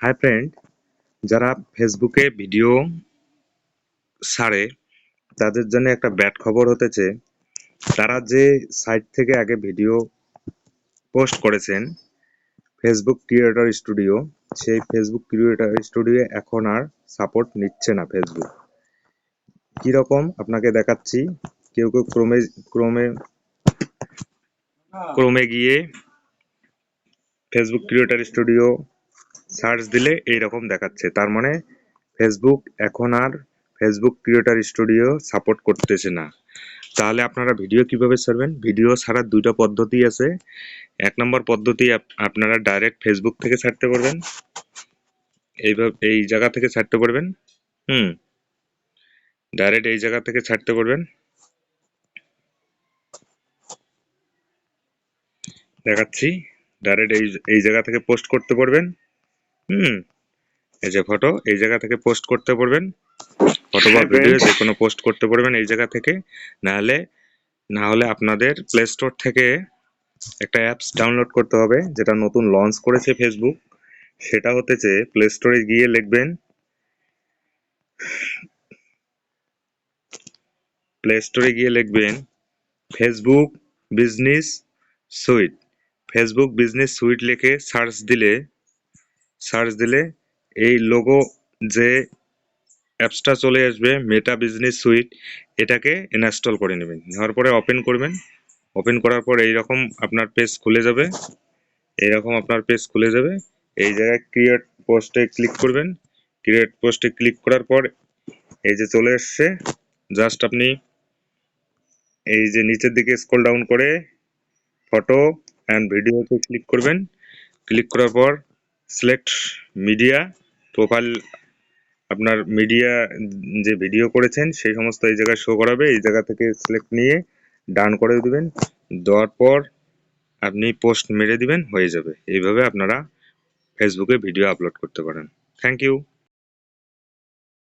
Hi friend যারা ফেসবুকে video ছাড়ে, তাদের জন্য একটা ব্যাড খবর হতেছে। তারা যে সাইট থেকে আগে ভিডিও পোস্ট করেছেন ফেসবুক ক্রিয়েটর স্টুডিও সেই ফেসবুক ক্রিয়েটর স্টুডিও এখন আর সাপোর্ট নিচ্ছে না ফেসবুক কীরকম? আপনাকে দেখাচ্ছি। কেউ কেউ ক্রমে ক্রমে ক্রমে গিয়ে ফেসবুক ক্রিয়েটর স্টুডিও সার্চ দিলে এই রকম দেখাচ্ছে। তার মানে ফেসবুক এখন আর ফেসবুক ক্রিয়েটর স্টুডিও সাপোর্ট করতেছে না। তাহলে আপনারা ভিডিও কীভাবে ছাড়বেন? ভিডিও ছাড়ার দুইটা পদ্ধতি আছে। এক নম্বর পদ্ধতি আপ- আপনারা ডাইরেক্ট ফেসবুক থেকে ছাড়তে পারবেন। এইভাবে, এই জায়গা থেকে ছাড়তে পারবেন। হুম। ডাইরেক্ট এই জায়গা থেকে ছাড়তে পারবেন। দেখাচ্ছি। ডাইরেক্ট এই এই জায়গা থেকে পোস্ট করতে পারবেন। হুম এই যে ফটো এই জায়গা থেকে পোস্ট করতে পারবেন। ফটো বা ভিডিও। যে কোনো পোস্ট করতে পারবেন এই জায়গা থেকে। না হলে না হলে আপনাদের প্লে স্টোর থেকে একটা অ্যাপস ডাউনলোড করতে হবে যেটা নতুন লঞ্চ করেছে ফেসবুক সেটা হতেছে প্লে স্টোরে গিয়ে লিখবেন প্লে স্টোরে গিয়ে লিখবেন Facebook business suite Facebook business suite লিখে সার্চ দিলে সার্চ দিলে এই লোগো যে অ্যাপসটা চলে আসবে মেটা বিজনেস সুইট এটাকে ইনস্টল করে নেবেন। নেওয়ার পরে ওপেন করবেন। ওপেন করার পর এইরকম আপনার পেজ খুলে যাবে। এইরকম আপনার পেজ খুলে যাবে। এই জায়গায় ক্রিয়েট পোস্টে ক্লিক করবেন। ক্রিয়েট পোস্টে ক্লিক করার পর এই যে চলে এসছে। জাস্ট আপনি এই যে নিচের দিকে স্ক্রল ডাউন করে ফটো অ্যান্ড ভিডিওতে ক্লিক করবেন। ক্লিক করার পর সিলেক্ট মিডিয়া প্রোফাইল আপনার মিডিয়া যে ভিডিও করেছেন, সেই সমস্ত এই জায়গায় শো করাবে। এই জায়গা থেকে সিলেক্ট নিয়ে ডান করে দিবেন। দেওয়ার পর আপনি পোস্ট মেরে দিবেন, হয়ে যাবে। এইভাবে আপনারা ফেসবুকে ভিডিও আপলোড করতে পারেন। Thank you